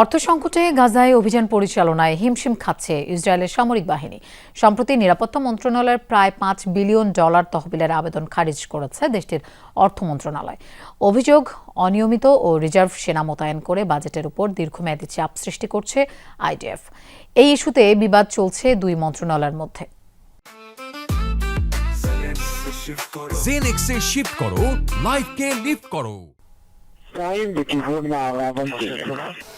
অর্থ সংকটে গাজায় অভিযান পরিচালনায় হিমশিম খাচ্ছে ইসরায়েলের সামরিক বাহিনী। সম্প্রতি নিরাপত্তা মন্ত্রণালয়ের প্রায় পাঁচ বিলিয়ন ডলার তহবিলের আবেদন খারিজ করেছে দেশটির অর্থ মন্ত্রণালয়। অভিযোগ অনিয়মিত ও রিজার্ভ সেনা মোতায়েন করে বাজেটের উপর দীর্ঘমেয়াদী চাপ সৃষ্টি করছে আইডিএফ। এই ইস্যুতে বিবাদ চলছে দুই মন্ত্রণালয়ের মধ্যে। জেনেক্সে শিফট করো লাইফকে লিফট করো.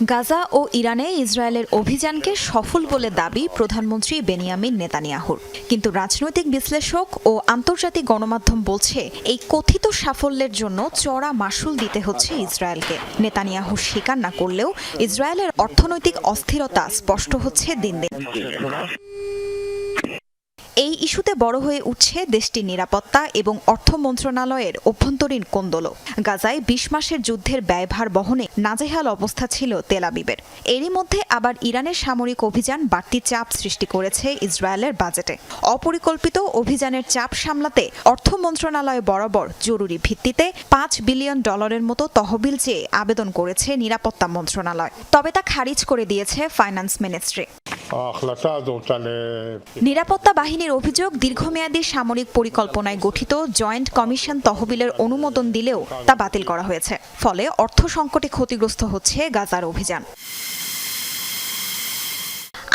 গাজা ও ইরানে ইসরায়েলের অভিযানকে সফল বলে দাবি প্রধানমন্ত্রী বেনিয়ামিন নেতানিয়াহুর। কিন্তু রাজনৈতিক বিশ্লেষক ও আন্তর্জাতিক গণমাধ্যম বলছে, এই কথিত সাফল্যের জন্য চড়া মাসুল দিতে হচ্ছে ইসরায়েলকে। নেতানিয়াহু স্বীকার না করলেও ইসরায়েলের অর্থনৈতিক অস্থিরতা স্পষ্ট হচ্ছে দিন দিন। এই ইস্যুতে বড় হয়ে উঠছে দেশটির নিরাপত্তা এবং অর্থ মন্ত্রণালয়ের অভ্যন্তরীণ কোন্দল গাজায় বিশ মাসের যুদ্ধের ব্যয়ভার বহনে নাজেহাল অবস্থা ছিল তেলাবিবের এরই মধ্যে আবার ইরানের সামরিক অভিযান বাড়তি চাপ সৃষ্টি করেছে ইসরায়েলের বাজেটে। অপরিকল্পিত অভিযানের চাপ সামলাতে অর্থ মন্ত্রণালয় বরাবর জরুরি ভিত্তিতে পাঁচ বিলিয়ন ডলারের মতো তহবিল চেয়ে আবেদন করেছে নিরাপত্তা মন্ত্রণালয়। তবে তা খারিজ করে দিয়েছে ফাইন্যান্স মিনিস্ট্রি। নিরাপত্তা বাহিনীর অভিযোগ দীর্ঘমেয়াদী সামরিক পরিকল্পনায় গঠিত জয়েন্ট কমিশন তহবিলের অনুমোদন দিলেও তা বাতিল করা হয়েছে। ফলে অর্থ সংকটে ক্ষতিগ্রস্ত হচ্ছে গাজার অভিযান।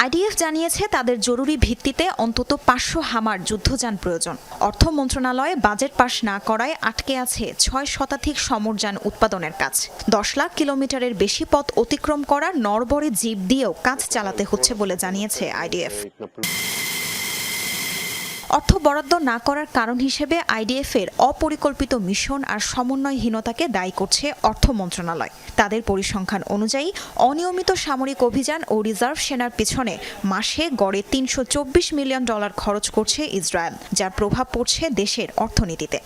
আইডিএফ জানিয়েছে, তাদের জরুরি ভিত্তিতে অন্তত পাঁচশো হামার যুদ্ধযান প্রয়োজন। অর্থ মন্ত্রণালয়ে বাজেট পাশ না করায় আটকে আছে ছয় শতাধিক সমরযান উৎপাদনের কাজ। দশ লাখ কিলোমিটারের বেশি পথ অতিক্রম করা নরবরে জীব দিয়েও কাজ চালাতে হচ্ছে বলে জানিয়েছে আইডিএফ। অর্থ বরাদ্দ না করার কারণ হিসেবে আইডিএফ এর অপরিকল্পিত মিশন আর সমন্বয়হীনতাকে দায়ী করছে অর্থ মন্ত্রণালয়। তাদের পরিসংখ্যান অনুযায়ী অনিয়মিত সামরিক অভিযান ও রিজার্ভ সেনার পিছনে মাসে গড়ে তিনশো চব্বিশ মিলিয়ন ডলার খরচ করছে ইসরায়েল, যার প্রভাব পড়ছে দেশের অর্থনীতিতে।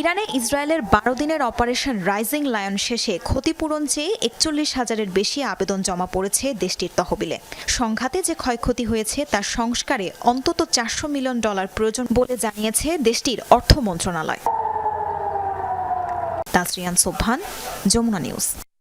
ইরানে ইসরায়েলের বারো দিনের অপারেশন রাইজিং লায়ন শেষে ক্ষতিপূরণ চেয়ে একচল্লিশ হাজারের বেশি আবেদন জমা পড়েছে দেশটির তহবিলে। সংঘাতে যে ক্ষয়ক্ষতি হয়েছে তার সংস্কারে অন্তত চারশো মিলিয়ন ডলার প্রয়োজন বলে জানিয়েছে দেশটির অর্থ মন্ত্রণালয়। তাসরিয়ান সোভান যমুনা নিউজ।